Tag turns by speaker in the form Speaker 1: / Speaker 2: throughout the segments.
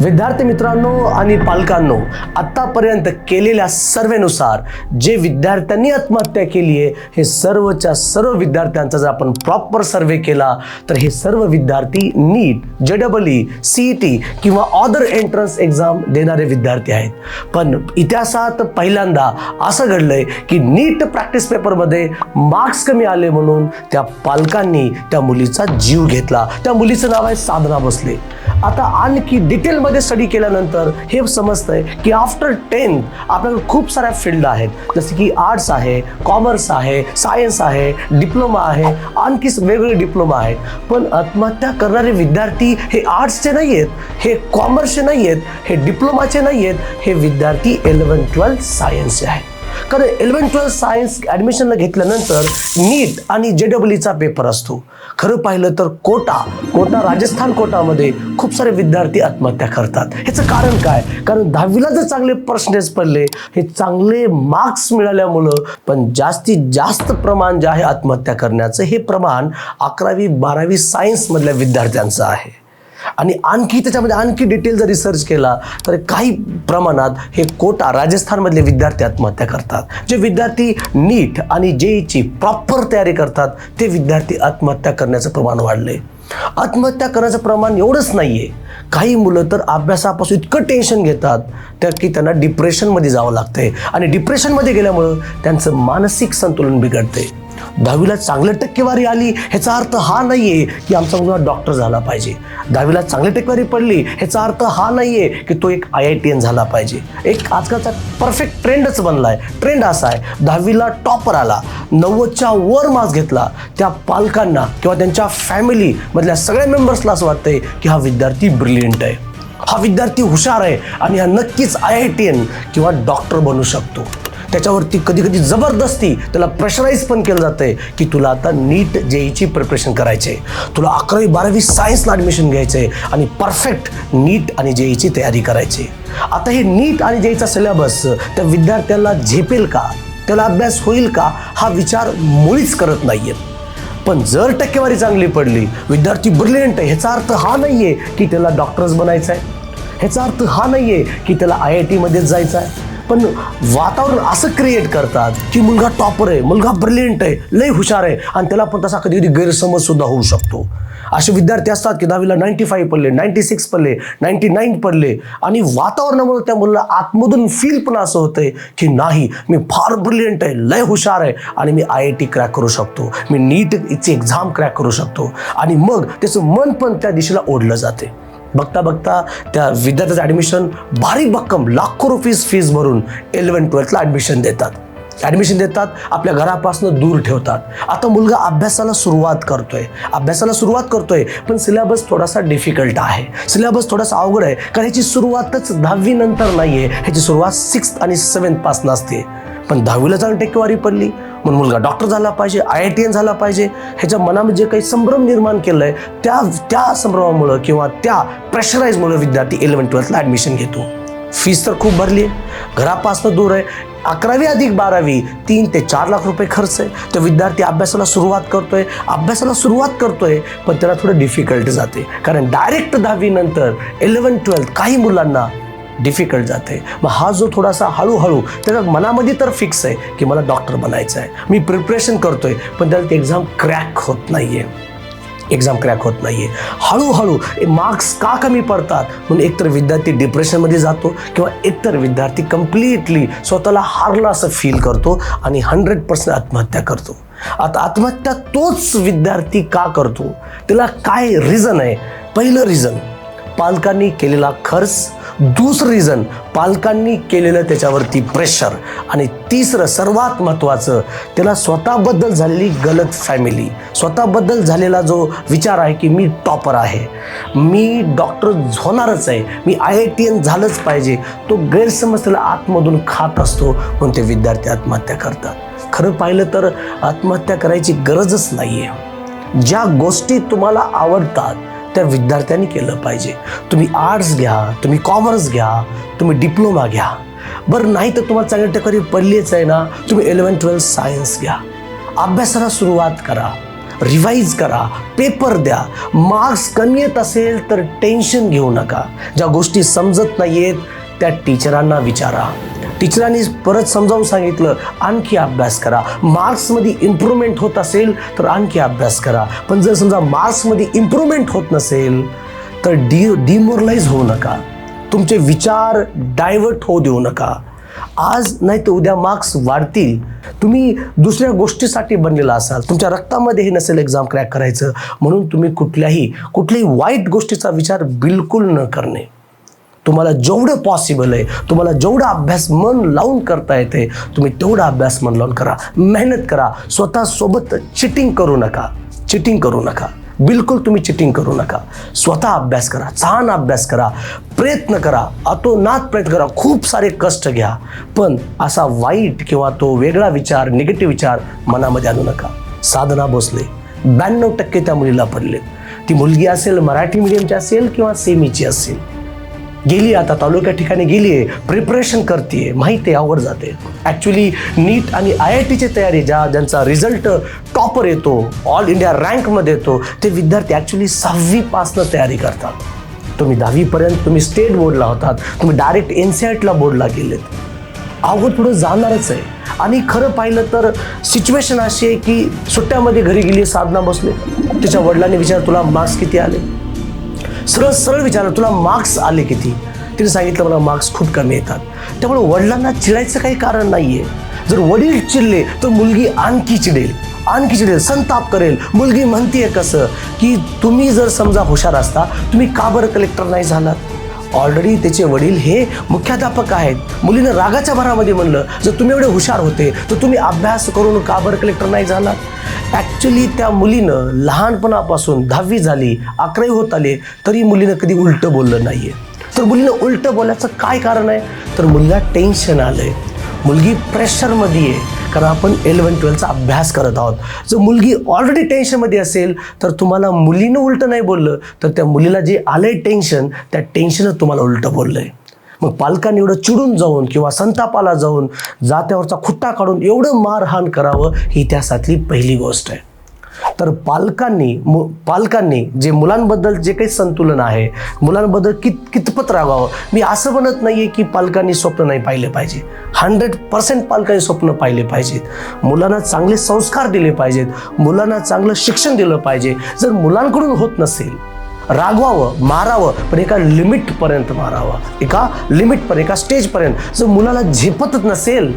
Speaker 1: विद्यार्थी मित्रांनो आणि पालकांनो आत्तापर्यंत केलेल्या सर्वेनुसार जे विद्यार्थ्यांनी आत्महत्या केली आहे हे सर्वच्या सर्व विद्यार्थ्यांचा जर आपण प्रॉपर सर्वे केला तर हे सर्व विद्यार्थी NEET J double E C T किंवा ऑदर एंट्रन्स एक्झाम देणारे विद्यार्थी आहेत. पण इतिहासात पहिल्यांदा असं घडलंय की नीट प्रॅक्टिस पेपरमध्ये मार्क्स कमी आले म्हणून त्या पालकांनी त्या मुलीचा जीव घेतला. त्या मुलीचं नाव आहे साधना भोसले. आता आणखी डिटेलमध्ये स्टडी केल्यानंतर हे समजतंय की आफ्टर टेन्थ आपल्याकडे खूप साऱ्या फील्ड आहेत. जसे की आर्ट्स आहे कॉमर्स आहे सायन्स आहे डिप्लोमा आहे आणखी वेगवेगळे डिप्लोमा आहेत. पण आत्महत्या करणारे विद्यार्थी हे आर्ट्सचे नाही आहेत हे कॉमर्सचे नाही आहेत हे डिप्लोमाचे नाही आहेत हे विद्यार्थी इलेवन ट्वेल्थ सायन्सचे आहेत. कारण इलेवन ट्वेल्थ सायन्स ॲडमिशनला घेतल्यानंतर नीट आणि जे डब्ल्यूचा पेपर असतो. खरं पाहिलं तर कोटा कोटा राजस्थान कोटामध्ये खूप सारे विद्यार्थी आत्महत्या करतात. ह्याचं कारण काय? कारण दहावीला जर चांगले पर्सेंटेज पडले हे चांगले मार्क्स मिळाल्यामुळं पण जास्तीत जास्त प्रमाण जे आहे आत्महत्या करण्याचं हे प्रमाण अकरावी बारावी सायन्समधल्या विद्यार्थ्यांचं आहे. आणि आणखी त्याच्यामध्ये आणखी डिटेल जर रिसर्च केला तर काही प्रमाणात हे कोटा राजस्थानमधले विद्यार्थी आत्महत्या करतात. जे विद्यार्थी नीट आणि जेईची प्रॉपर तयारी करतात ते विद्यार्थी आत्महत्या करण्याचं प्रमाण वाढलंय. आत्महत्या करण्याचं प्रमाण एवढंच नाही आहे काही मुलं तर अभ्यासापासून इतकं टेन्शन घेतात त्या की त्यांना डिप्रेशनमध्ये जावं लागतंय. आणि डिप्रेशनमध्ये गेल्यामुळं त्यांचं मानसिक संतुलन बिघडते दहावीला चांगली टक्केवारी आली ह्याचा अर्थ हा नाही आहे की आमचा मुलगा डॉक्टर झाला पाहिजे. दहावीला चांगली टक्केवारी पडली ह्याचा अर्थ हा नाही आहे की तो एक आय आय टी एन झाला पाहिजे. एक आजकालचा परफेक्ट ट्रेंडच बनला आहे ट्रेंड असा आहे दहावीला टॉपर आला नव्वदच्या वर मार्क्स घेतला त्या पालकांना किंवा त्यांच्या फॅमिलीमधल्या सगळ्या मेंबर्सला असं वाटतंय की हा विद्यार्थी ब्रिलियंट आहे. हा विद्यार्थी हुशार आहे आणि हा नक्कीच आय आय टी एन किंवा डॉक्टर बनू शकतो. त्याच्यावरती कधी कधी जबरदस्ती त्याला प्रेशराईज पण केलं जातं आहे की तुला आता नीट जेईची प्रिपरेशन करायचे तुला अकरावी बारावी सायन्सला ॲडमिशन घ्यायचं आहे आणि परफेक्ट नीट आणि जेईची तयारी करायची आता हे नीट आणि जेईचा सिलेबस त्या विद्यार्थ्याला झेपेल का? त्याला अभ्यास होईल का? हा विचार मुळीच करत नाहीये पण जर टक्केवारी चांगली पडली विद्यार्थी ब्रिलियंट आहे ह्याचा अर्थ हा नाही आहे की त्याला डॉक्टर्स बनायचं आहे ह्याचा अर्थ हा नाही आहे की त्याला आय आय टीमध्येच जायचं आहे पण वातावरण असं क्रिएट करतात की मुलगा टॉपर आहे मुलगा ब्रिलियंट आहे लय हुशार आहे आणि त्याला पण तसा कधी कधी गैरसमज सुद्धा होऊ शकतो. असे विद्यार्थी असतात की दहावीला नाईन्टी फाईव्ह पडले नाईन्टी सिक्स पडले नाईन्टी नाईन पडले आणि वातावरणामुळे त्या मुलाला आतमधून फील पण असं होतंय की नाही मी फार ब्रिलियंट आहे लय हुशार आहे आणि मी आय आय टी क्रॅक करू शकतो. मी नीटची एक्झाम क्रॅक करू शकतो. आणि मग त्याचं मन पण त्या दिशेला ओढलं जाते. बघता बघता त्या विद्यार्थ्याचं ॲडमिशन भारी भक्कम लाखो रुपीज फीज भरून इलेवन ट्वेल्थला ॲडमिशन देतात. ॲडमिशन देतात आपल्या घरापासून दूर ठेवतात. आता मुलगा अभ्यासाला सुरुवात करतोय. अभ्यासाला सुरुवात करतोय पण सिलेबस थोडासा डिफिकल्ट आहे. सिलेबस थोडासा अवघड आहे कारण ह्याची सुरुवातच दहावीनंतर नाही आहे ह्याची सुरुवात सिक्स्थ आणि सेवन्थपासून असते. पण दहावीला जाऊन टक्केवारी पडली. म्हणून मुलगा डॉक्टर झाला पाहिजे आय आय टी एन झाला पाहिजे. ह्याच्या मनामध्ये जे काही संभ्रम निर्माण केलं आहे त्या त्या संभ्रमामुळं किंवा त्या प्रेशराईजमुळं विद्यार्थी इलेवन ट्वेल्थला ॲडमिशन घेतो. फीस तर खूप भरली आहे. घरापासनं दूर आहे. अकरावी अधिक बारावी तीन ते चार लाख रुपये खर्च आहे. तर विद्यार्थी अभ्यासाला सुरुवात करतोय. अभ्यासाला सुरुवात करतोय पण त्याला थोडं डिफिकल्ट जाते. कारण डायरेक्ट दहावीनंतर इलेवन ट्वेल्थ काही मुलांना डिफिकल्ट जाते. मग हा जो थोडासा हळूहळू त्याच्या मनामध्ये तर फिक्स आहे की मला डॉक्टर बनायचं आहे. मी प्रिपरेशन करतोय पण त्याला ती एक्झाम क्रॅक होत नाही आहे एक्झाम क्रॅक होत नाही आहे हळूहळू मार्क्स का कमी पडतात? म्हणून एकतर विद्यार्थी डिप्रेशनमध्ये जातो किंवा एकतर विद्यार्थी कम्प्लिटली स्वतःला हारला असं फील करतो आणि हंड्रेड पर्सेंट आत्महत्या करतो. आता आत्महत्या तोच विद्यार्थी का करतो? त्याला काय रिझन आहे? पहिलं रिझन पालकांनी केलेला खर्च दुसरं रिझन पालकांनी केलेलं त्याच्यावरती प्रेशर आणि तिसरं सर्वात महत्त्वाचं त्याला स्वतःबद्दल झालेली गलत फॅमिली स्वतःबद्दल झालेला जो विचार आहे की मी टॉपर आहे. मी डॉक्टर होणारच आहे. मी आय आय टी एन झालंच पाहिजे. तो गैरसमज त्याला आतमधून खात असतो पण ते विद्यार्थी आत्महत्या करतात. खरं पाहिलं तर आत्महत्या करायची गरजच नाही आहे ज्या गोष्टी तुम्हाला आवडतात त्या विद्यार्थ्यांनी केलं पाहिजे. तुम्ही आर्ट्स घ्या तुम्ही कॉमर्स घ्या तुम्ही डिप्लोमा घ्या. बरं नाही तर तुम्हाला चांगली टक्करी पडलीच आहे ना तुम्ही इलेवन ट्वेल्थ सायन्स घ्या. अभ्यासाला सुरुवात करा रिवाईज करा पेपर द्या. मार्क्स कमी येत असेल तर टेन्शन घेऊ नका. ज्या गोष्टी समजत नाही आहेत त्या टीचरांना विचारा. टीचरांनी परत समजावून सांगितलं आणखी अभ्यास करा. मार्क्समध्ये इम्प्रूव्हमेंट होत असेल तर आणखी अभ्यास करा. पण जर समजा मार्क्समध्ये इम्प्रूव्हमेंट होत नसेल तर डी डिमोरलाइज होऊ नका. तुमचे विचार डायव्हर्ट होऊ देऊ नका. आज नाही तर उद्या मार्क्स वाढतील. तुम्ही दुसऱ्या गोष्टीसाठी बनलेला असाल. तुमच्या रक्तामध्ये हे नसेल एक्झाम क्रॅक करायचं. म्हणून तुम्ही कुठल्याही कुठल्याही वाईट गोष्टीचा विचार बिलकुल न करणे. तुम्हाला जेवढं पॉसिबल आहे तुम्हाला जेवढा अभ्यास मन लावून करता येते तुम्ही तेवढा अभ्यास मन लावून करा. मेहनत करा. स्वतःसोबत चिटिंग करू नका. चिटिंग करू नका. बिलकुल तुम्ही चिटिंग करू नका. स्वतः अभ्यास करा. छान अभ्यास करा. प्रयत्न करा. अतोनात प्रयत्न करा. खूप सारे कष्ट घ्या. पण असा वाईट किंवा तो वेगळा विचार निगेटिव्ह विचार मनामध्ये आणू नका. साधना भोसले. ब्याण्णव टक्के त्या मुलीला पडले ती मुलगी असेल मराठी मिडियमची असेल किंवा सेमीची असेल. गेली आता तालुक्या ठिकाणी गेली आहे प्रिपरेशन करते माहिती आहे आवड जाते. ॲक्च्युली नीट आणि आय आय टीची तयारी ज्या ज्यांचा रिझल्ट टॉपर येतो ऑल इंडिया रँकमध्ये येतो ते विद्यार्थी ॲक्च्युली सहावीपासनं तयारी करतात. तुम्ही दहावीपर्यंत तुम्ही स्टेट बोर्डला होतात तुम्ही डायरेक्ट एन सी आय टीला बोर्डला गेलेत. अवघड पुढं जाणारच आहे. आणि खरं पाहिलं तर सिच्युएशन अशी आहे की सुट्ट्यामध्ये घरी गेली साधना बसले तिच्या वडिलांनी विचार तुला मार्क्स किती आले? सरळ सरळ विचारलं तुला मार्क्स आले किती? तिने सांगितलं मला मार्क्स खूप कमी येतात. त्यामुळे वडिलांना चिडायचं काही कारण नाही आहे जर वडील चिडले तर मुलगी आणखी चिडेल आणखी चिडेल संताप करेल. मुलगी म्हणतीये कसं की तुम्ही जर समजा हुशार असता तुम्ही का बरं कलेक्टर नाही झालात? ऑलरेडी त्याचे वडील हे मुख्याध्यापक आहेत. मुलीनं रागाच्या भरामध्ये म्हणलं जर तुम्ही एवढे हुशार होते तर तुम्ही अभ्यास करून का बरं कलेक्टर नाही झालात? ॲक्च्युली त्या मुलीनं लहानपणापासून दहावी झाली अकरावी होत आले तरी मुलीनं कधी उलटं बोललं नाही आहे तर मुलीनं उलटं बोलायचं काय कारण आहे? तर मुलीला टेन्शन आलं आहे मुलगी प्रेशरमध्ये आहे कारण आपण इलेवन ट्वेल्थचा अभ्यास करत आहोत. जर मुलगी ऑलरेडी टेन्शनमध्ये असेल तर तुम्हाला मुलीनं उलटं नाही बोललं तर त्या मुलीला जे आलं आहे टेन्शन त्या टेन्शनच तुम्हाला उलटं बोललं आहे मग पालकांनी एवढं चिडून जाऊन किंवा संतापाला जाऊन जात्यावरचा खुट्टा काढून एवढं मारहाण करावं ही त्यासातली पहिली गोष्ट आहे. तर पालकांनी मु पालकांनी जे मुलांबद्दल जे काही संतुलन आहे मुलांबद्दल कित कितपत रागावं मी असं म्हणत नाही आहे की पालकांनी स्वप्न नाही पाहिले पाहिजे. हंड्रेड पर्सेंट पालकांनी स्वप्न पाहिले पाहिजेत. मुलांना चांगले संस्कार दिले पाहिजेत. मुलांना चांगलं शिक्षण दिलं पाहिजे. जर मुलांकडून होत नसेल रागवावं मारावं पण एका लिमिटपर्यंत मारावं. एका लिमिटपर्यंत एका स्टेजपर्यंत. जर मुलाला झेपतच नसेल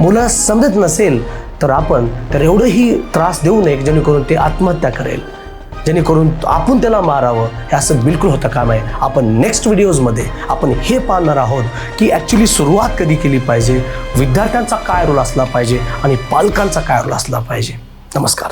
Speaker 1: मुलाला समजत नसेल तर आपण तर एवढंही त्रास देऊ नये जेणेकरून ते आत्महत्या करेल. जेणेकरून आपण त्याला मारावं हे असं बिलकुल होतं काम आहे. आपण नेक्स्ट व्हिडिओजमध्ये आपण हे पाहणार आहोत की ॲक्च्युली सुरुवात कधी केली पाहिजे विद्यार्थ्यांचा काय रोल असला पाहिजे आणि पालकांचा काय रोल असला पाहिजे. नमस्कार.